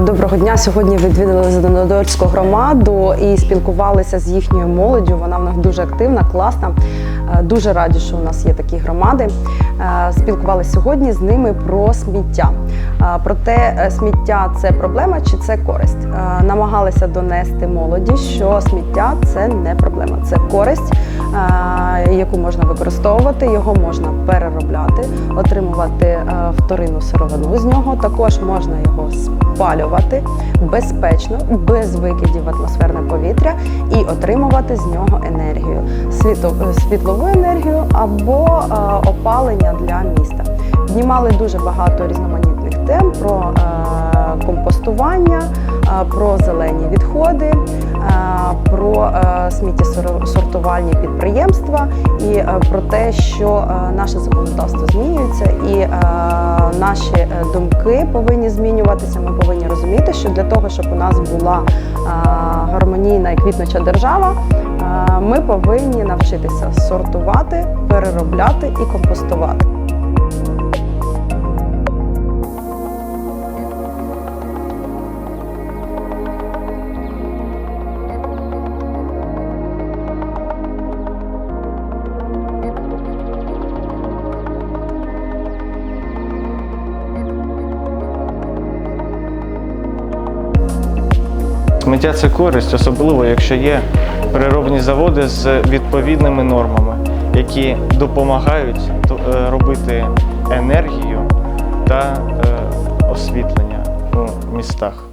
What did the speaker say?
Доброго дня. Сьогодні відвідали Зеленодольську громаду і спілкувалися з їхньою молоддю. Вона в нас дуже активна, класна. Е, Дуже раді, що у нас є такі громади. Е, Спілкувалися сьогодні з ними про сміття. Е, Про те, сміття це проблема чи це користь. Намагалися донести молоді, що сміття це не проблема, це користь, яку можна використовувати, його можна переробляти, отримувати е, вторинну сировину з нього. Також можна його спалювати безпечно, без викидів в атмосферне повітря і отримувати з нього енергію, е, світлову енергію або е, опалення для міста. Піднімали дуже багато різноманітних тем про е, компостування, е, про зелені відходи, е, про е, сміттєсортувальні підприємства і е, про те, що е, наше законодавство змінюється, і е, наші е, думки повинні змінюватися. Ми повинні розуміти, що для того, щоб у нас була е, гармонійна і квітнуча держава, е, ми повинні навчитися сортувати, переробляти і компостувати. Сміття це користь, особливо якщо є переробні заводи з відповідними нормами, які допомагають е, робити енергію та е, освітлення у містах.